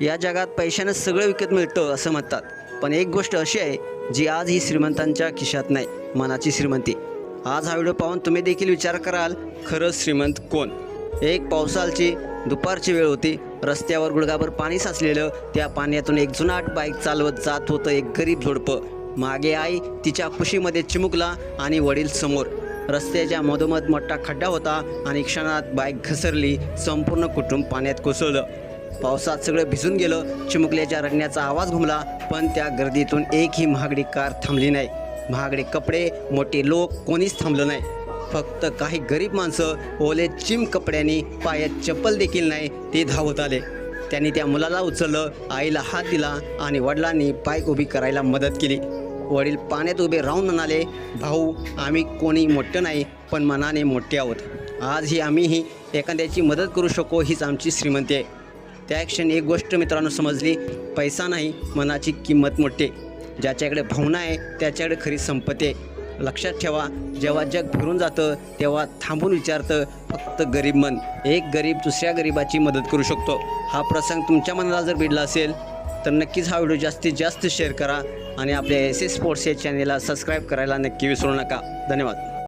या जगात पैशानं सगळं विकत मिळतं असं म्हणतात. पण एक गोष्ट अशी आहे जी आज ही श्रीमंतांच्या खिशात नाही मनाची श्रीमंती. आज हा व्हिडिओ पाहून तुम्ही देखील विचार कराल खरंच श्रीमंत कोण? एक पावसाळची दुपारची वेळ होती. रस्त्यावर गुडघाभर पाणी साचलेलं त्या पाण्यातून एक जुनाट बाईक चालवत जात होतं एक गरीब झोडपं. मागे आई तिच्या खुशीमध्ये चिमुकला आणि वडील समोर. रस्त्याच्या मधोमध मोठा खड्डा होता आणि क्षणात बाईक घसरली संपूर्ण कुटुंब पाण्यात कोसळलं. पावसात सगळं भिजून गेलं चिमुकल्याच्या रडण्याचा आवाज घुमला पण त्या गर्दीतून एकही महागडी कार थांबली नाही. महागडे कपडे मोठे लोक कोणीच थांबलं नाही. फक्त काही गरीब माणसं ओले चिम कपड्यांनी पायात चप्पल देखील नाही ते धावत आले. त्यांनी त्या मुलाला उचललं आईला हात दिला आणि वडिलांनी बाईक उभी करायला मदत केली. वडील पाण्यात उभे राहून म्हणाले भाऊ आम्ही कोणी मोठं नाही पण मनाने मोठे आहोत. आजही आम्हीही एखाद्याची मदत करू शकू हीच आमची श्रीमंती आहे. त्या क्षणी एक गोष्ट मित्रांनो समजली. पैसा नाही मनाची किंमत मोठी. ज्याच्याकडे भावना आहे त्याच्याकडे खरी संपत्ती आहे. लक्षात ठेवा जेव्हा जग फिरून जातं तेव्हा थांबून विचारतं फक्त गरीब मन. एक गरीब दुसऱ्या गरीबाची मदत करू शकतो. हा प्रसंग तुमच्या मनाला जर भिडला असेल तर नक्कीच हा व्हिडिओ जास्तीत जास्त शेअर करा आणि आपल्या एस एस स्पोर्ट्स या चॅनेलला सबस्क्राईब करायला नक्की विसरू नका. धन्यवाद.